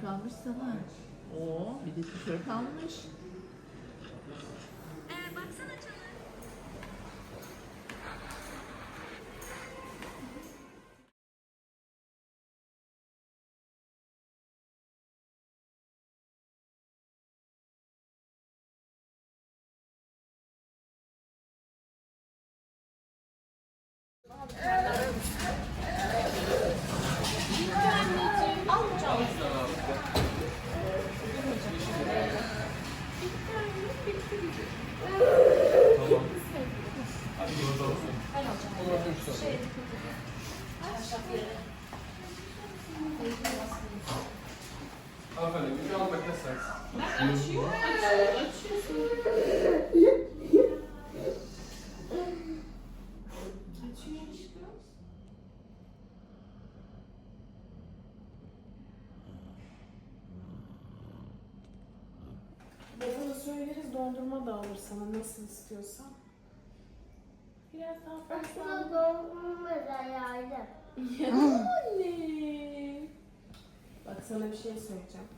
Ekmek almış sana. Oo, bir de tişört almış. Dondurma da alır sana nasıl istiyorsan. Biraz daha fazla. Aslında dondurma yardım. Ya anne. Bak sana bir şey söyleyeceğim.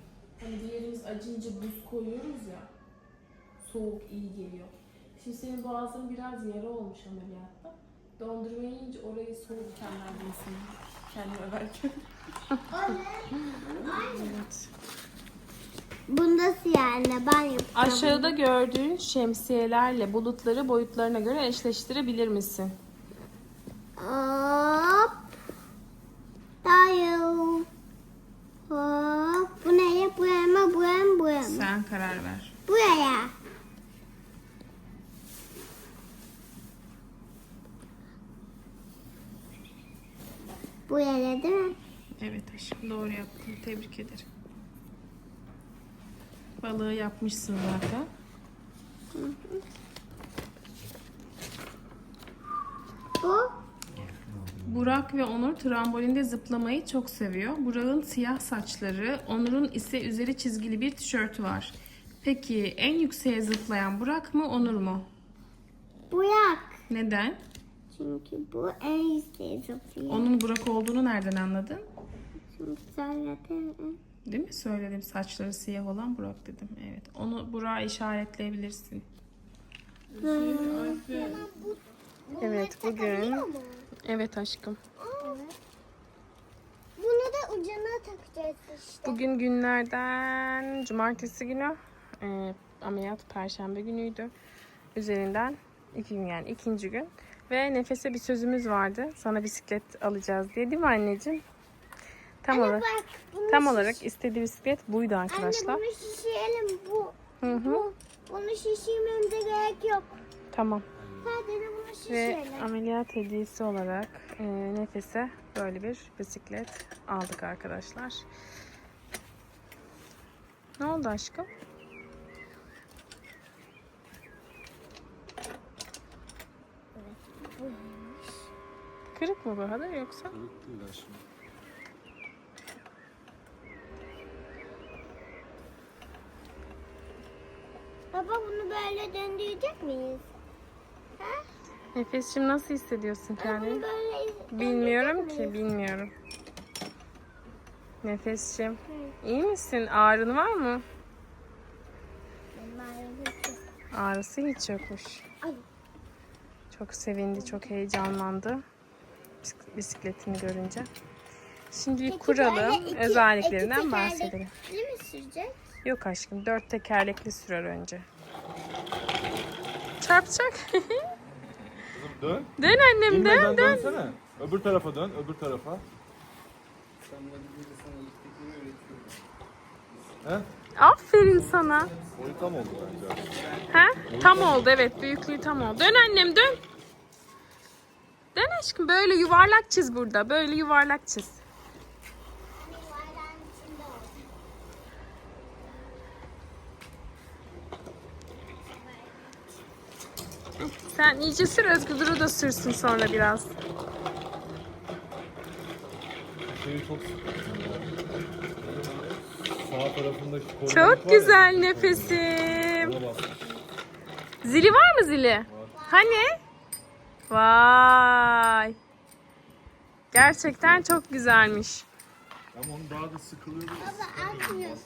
Hani diğerimiz acınca buz koyuyoruz ya. Soğuk iyi geliyor. Şimdi senin boğazın biraz yara olmuş ameliyatta. Dondurma yiyince orayı soğukken verdim sana. Kendimi överken. evet. Bunda yani ben yapacağım. Aşağıda gördüğün şemsiyelerle bulutları boyutlarına göre eşleştirebilir misin? Hop. Dayı. Hop. Bu neye? Bu yana, bu yana, bu yana. Sen karar ver. Buraya. Buraya değil mi? Evet aşkım doğru yaptın. Tebrik ederim. Balığı yapmışsın zaten. Bu. Burak ve Onur trambolinde zıplamayı çok seviyor. Burak'ın siyah saçları, Onur'un ise üzeri çizgili bir tişörtü var. Peki en yükseğe zıplayan Burak mı Onur mu? Burak. Neden? Çünkü bu en yükseğe zıplıyor. Onun Burak olduğunu nereden anladın? Çünkü söyledim. Değil mi? Söyledim saçları siyah olan Burak dedim. Evet. Onu Burak'a işaretleyebilirsin. Evet bugün. Evet aşkım. Bunu da ucuna takacağız işte. Bugün günlerden cumartesi günü e, ameliyat perşembe günüydü. Üzerinden iki gün yani ikinci gün. Ve Nefes'e bir sözümüz vardı. Sana bisiklet alacağız diye değil mi anneciğim? Tam olarak Bak bunu tam şiş- olarak istediği bisiklet buydu arkadaşlar. Anne bunu şişirelim. Bu, Hı hı. bu. Bunu şişirmemize gerek yok. Tamam. Sadece bunu Ve şişirelim. ameliyat hediyesi olarak e, Nefes'e böyle bir bisiklet aldık arkadaşlar. Ne oldu aşkım? Kırık mı bu halı yoksa? Kırık değil aşkım. Baba bunu böyle döndürecek miyiz? Ha? Nefes'cim nasıl hissediyorsun kendini? Bilmiyorum ki, miyiz? bilmiyorum. Nefes'cim, iyi misin? Ağrın var mı? Ağrısı hiç yokmuş. Ay. Çok sevindi, çok heyecanlandı. Bisik- Bisikletini görünce. Şimdi Peki kuralım, iki- özelliklerinden iki bahsedelim. mi sürecek? Yok aşkım, dört tekerlekli sürer önce. Çarpacak. Kızım dön. dön annem, İnmeden dön, dön. dönsene. Öbür tarafa dön, öbür tarafa. He? Aferin sana. Boyu tam oldu bence. Ha? Tam oldu evet, büyüklüğü tam oldu. Dön annem, dön. Dön aşkım, böyle yuvarlak çiz burada. Böyle yuvarlak çiz. Sen iyice sür Özgür Duru da sürsün sonra biraz. Şeyi çok. Sağ tarafındaki güzel nefesim. Zili var mı zili? Hani? Vay. Gerçekten çok güzelmiş. Ama onu daha da sıkılıyor. Baba açmıyor.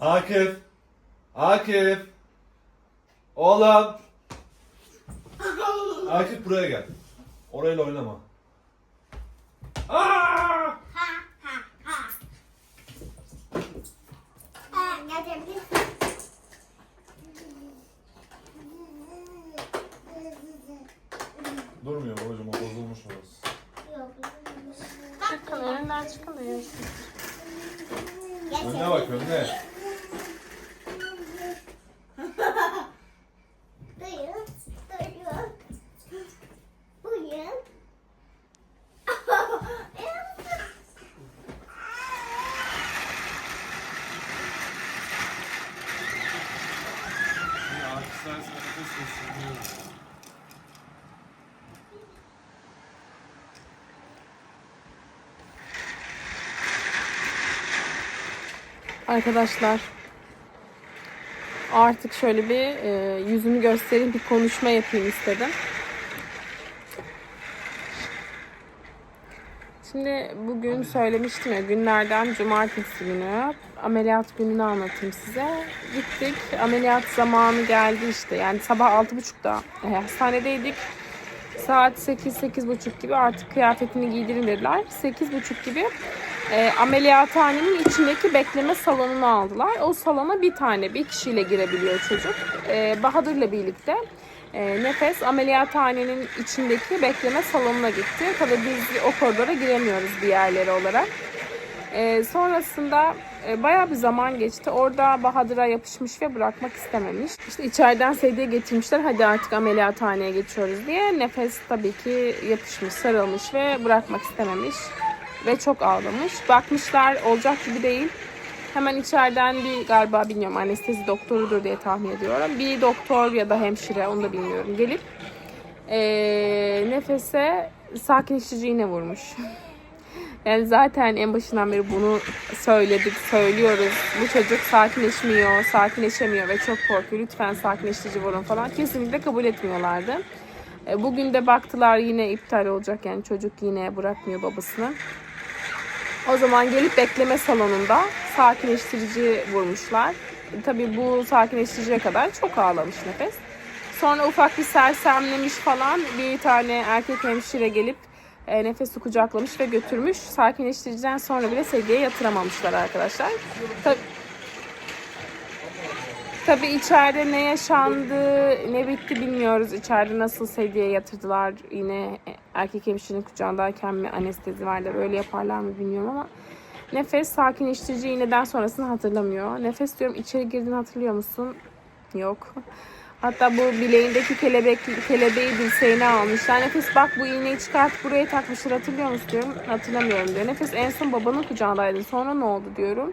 Akif. Akif. Oğlum. Akif buraya gel. Orayla oynama. Aa! Durmuyor babacığım o bozulmuş orası. Çıkın önünden çıkamıyorsun. Önüne bak önüne. Arkadaşlar artık şöyle bir e, yüzümü göstereyim bir konuşma yapayım istedim. Şimdi bugün söylemiştim ya günlerden cumartesi günü ameliyat gününü anlatayım size. Gittik ameliyat zamanı geldi işte yani sabah 6.30'da e, hastanedeydik. Saat 8-8.30 gibi artık kıyafetini giydirin dediler. 8.30 gibi e, ameliyathanenin içindeki bekleme salonunu aldılar. O salona bir tane bir kişiyle girebiliyor çocuk. E, Bahadır'la birlikte e, Nefes ameliyathanenin içindeki bekleme salonuna gitti. Tabii biz o koridora giremiyoruz diğerleri olarak. E, sonrasında e, bayağı bir zaman geçti. Orada Bahadır'a yapışmış ve bırakmak istememiş. İşte içeriden sedye getirmişler. Hadi artık ameliyathaneye geçiyoruz diye. Nefes tabii ki yapışmış, sarılmış ve bırakmak istememiş. Ve çok ağlamış. Bakmışlar olacak gibi değil. Hemen içeriden bir galiba bilmiyorum anestezi doktorudur diye tahmin ediyorum. Bir doktor ya da hemşire onu da bilmiyorum gelip eee, nefese sakinleştirici iğne vurmuş. Yani zaten en başından beri bunu söyledik, söylüyoruz. Bu çocuk sakinleşmiyor, sakinleşemiyor ve çok korkuyor. Lütfen sakinleştirici vurun falan. Kesinlikle kabul etmiyorlardı. E, Bugün de baktılar yine iptal olacak yani çocuk yine bırakmıyor babasını. O zaman gelip bekleme salonunda sakinleştirici vurmuşlar. Tabii bu sakinleştiriciye kadar çok ağlamış nefes. Sonra ufak bir sersemlemiş falan. Bir tane erkek hemşire gelip e, nefesi kucaklamış ve götürmüş. Sakinleştiriciden sonra bile sedyeye yatıramamışlar arkadaşlar. Tabii, tabii içeride ne yaşandı, ne bitti bilmiyoruz. İçeride nasıl sedyeye yatırdılar. Yine erkek hemşirenin kucağındayken mi anestezi varlar öyle yaparlar mı bilmiyorum ama Nefes sakinleştirici iğneden sonrasını hatırlamıyor. Nefes diyorum içeri girdiğini hatırlıyor musun? Yok. Hatta bu bileğindeki kelebek, kelebeği dirseğine almışlar. Nefes bak bu iğneyi çıkart buraya takmışlar hatırlıyor musun diyorum. Hatırlamıyorum diyor. Nefes en son babanın kucağındaydı. Sonra ne oldu diyorum.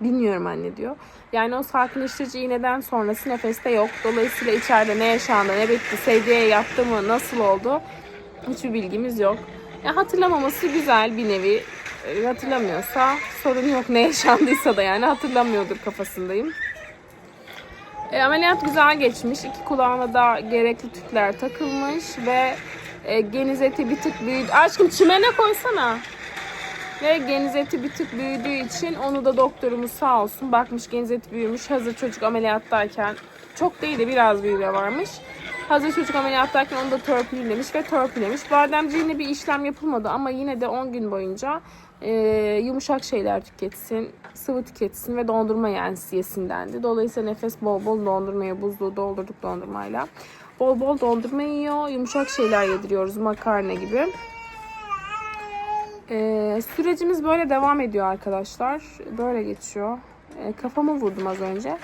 Bilmiyorum anne diyor. Yani o sakinleştirici iğneden sonrası nefeste yok. Dolayısıyla içeride ne yaşandı, ne bitti, sedyeye yattı mı, nasıl oldu hiçbir bilgimiz yok. Ya hatırlamaması güzel bir nevi. E, Hatırlamıyorsa sorun yok ne yaşandıysa da yani hatırlamıyordur kafasındayım. E, ameliyat güzel geçmiş. İki kulağına da gerekli tüpler takılmış ve e, geniz eti bir tık büyüdü. Aşkım çimene koysana. Ve geniz eti bir tık büyüdüğü için onu da doktorumuz sağ olsun bakmış geniz eti büyümüş. Hazır çocuk ameliyattayken çok değil de biraz büyüme varmış. Hazır çocuk ameliyattayken onu da törpülemiş ve törpülemiş. Bademciğine bir işlem yapılmadı ama yine de 10 gün boyunca e, yumuşak şeyler tüketsin, sıvı tüketsin ve dondurma yensin yesin. Dolayısıyla nefes bol bol dondurmaya buzluğu doldurduk dondurmayla. Bol bol dondurma yiyor, yumuşak şeyler yediriyoruz makarna gibi. Ee, sürecimiz böyle devam ediyor arkadaşlar. Böyle geçiyor. Ee, kafamı vurdum az önce.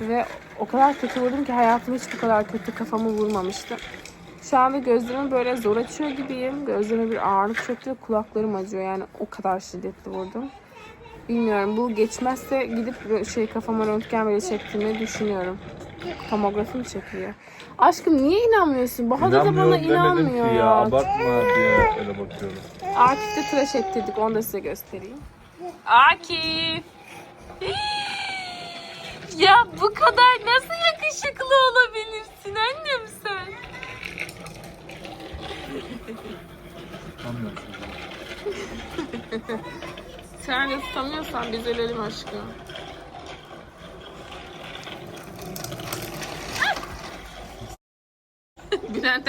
Ve o kadar kötü vurdum ki hayatımda hiç bu kadar kötü kafamı vurmamıştım. Şu anda gözlerimi böyle zor açıyor gibiyim. Gözlerime bir ağırlık çöktü kulaklarım acıyor. Yani o kadar şiddetli vurdum. Bilmiyorum bu geçmezse gidip şey kafama röntgen böyle çektirmeyi düşünüyorum. Tomografi mi çekiliyor? Aşkım niye inanmıyorsun? Bahadır da bana inanmıyor ya. Abartma diye öyle bakıyorum. Akif'te tıraş ettirdik. Onu da size göstereyim. Akif! Ya bu kadar nasıl yakışıklı olabilirsin annem sen? Sen de tutamıyorsan biz ölelim aşkım.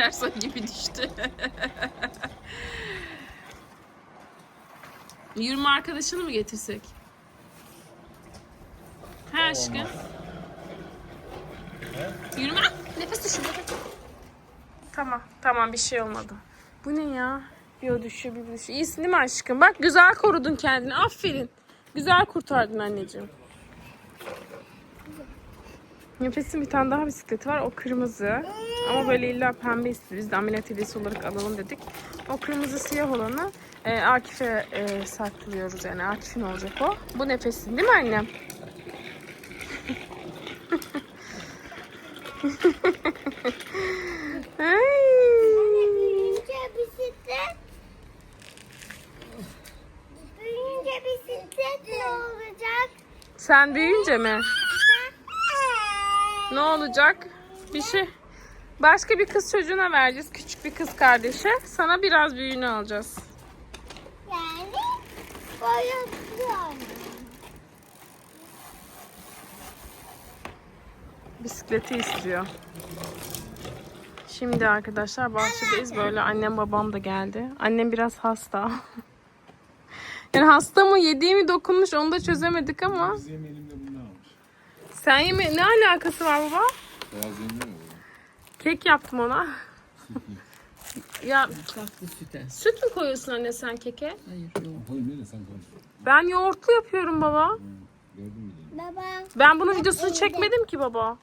Ersoy gibi düştü. Yürüme arkadaşını mı getirsek? Ha aşkım. Yürüme. Nefes düşün. nefes. Tamam. Tamam bir şey olmadı. Bu ne ya? Yo düşüyor bir düşüyor. İyisin değil mi aşkım? Bak güzel korudun kendini. Aferin. Güzel kurtardın anneciğim. Nefes'in bir tane daha bisikleti var. O kırmızı. Ama böyle illa pembe istiyor. Biz de ameliyat hediyesi olarak alalım dedik. O kırmızı siyah olanı e, Akif'e e, saklıyoruz. Yani Akif'in olacak o. Bu Nefes'in değil mi annem? Ay. Büyüyünce bisiklet. Büyüyünce bisiklet ne olacak? Sen büyüyünce mi? Ne olacak? Bir şey. Başka bir kız çocuğuna vereceğiz. Küçük bir kız kardeşe. Sana biraz büyüğünü alacağız. Yani boyutlu. Bisikleti istiyor. Şimdi arkadaşlar bahçedeyiz. Böyle annem babam da geldi. Annem biraz hasta. Yani hasta mı yediği mi dokunmuş onu da çözemedik ama. Biz yemeyelim de bunu. Sen yeme ne alakası var baba? Beyaz yemiyor mu? Kek yaptım ona. ya Tatlı süten. süt mü koyuyorsun anne sen keke? Hayır yok. Sen konuş. Ben yoğurtlu yapıyorum baba. Gördün mü? Baba. Ben bunun videosunu çekmedim ki baba.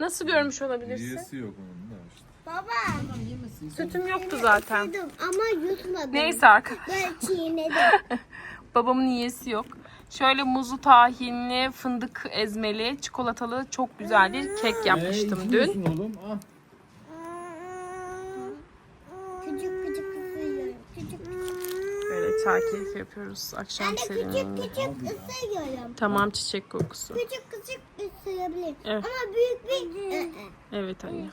Nasıl görmüş olabilirsin? Yiyesi yok onun da işte. Baba. Yemesin. Sütüm yoktu zaten. Yedim ama yutmadım. Neyse arkadaşlar. Böyle çiğnedim. Babamın yiyesi yok. Şöyle muzlu tahinli, fındık ezmeli, çikolatalı çok güzel bir kek yapmıştım dün. oğlum. Ah. küçük küçük ısırıyorum. Küçük Böyle çay keyfi yapıyoruz akşam Ben de küçük serinliğinde. küçük ısırıyorum. Tamam çiçek kokusu. Küçük küçük ısırabilirim. Evet. Ama büyük bir... Evet anne.